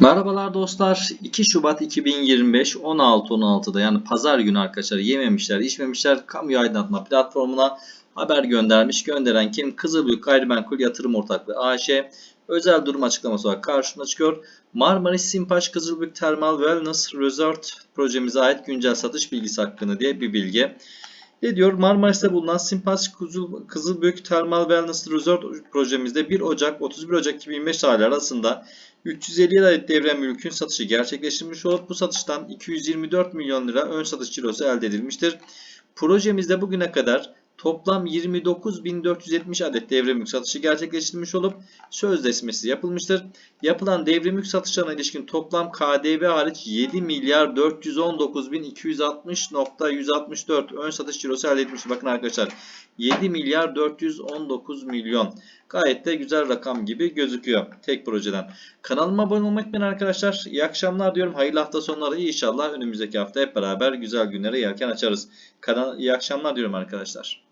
Merhabalar dostlar. 2 Şubat 2025 16.16'da yani pazar günü arkadaşlar yememişler, içmemişler kamu aydınlatma platformuna haber göndermiş. Gönderen kim? Kızılbük Gayrimenkul Yatırım Ortaklığı AŞ. Özel durum açıklaması olarak karşına çıkıyor. Marmaris Simpaş Kızılbük Termal Wellness Resort projemize ait güncel satış bilgisi hakkında diye bir bilgi. Ne diyor? Marmaris'te bulunan Simpaş Kızıl- Kızılbük Termal Wellness Resort projemizde 1 Ocak 31 Ocak 2025 tarihleri arasında 357 adet devre mülkün satışı gerçekleştirilmiş olup bu satıştan 224 milyon lira ön satış cirosu elde edilmiştir. Projemizde bugüne kadar toplam 29.470 adet devre mülk satışı gerçekleştirilmiş olup sözleşmesi yapılmıştır. Yapılan devre mülk satışlarına ilişkin toplam KDV hariç 7 milyar 419.260.164 ön satış cirosu elde edilmiştir. Bakın arkadaşlar 7 milyar 419 milyon. Gayet de güzel rakam gibi gözüküyor tek projeden. Kanalıma abone olmayı unutmayın arkadaşlar. İyi akşamlar diyorum. Hayırlı hafta sonları. İnşallah önümüzdeki hafta hep beraber güzel günlere yelken açarız. Kanal, iyi akşamlar diyorum arkadaşlar.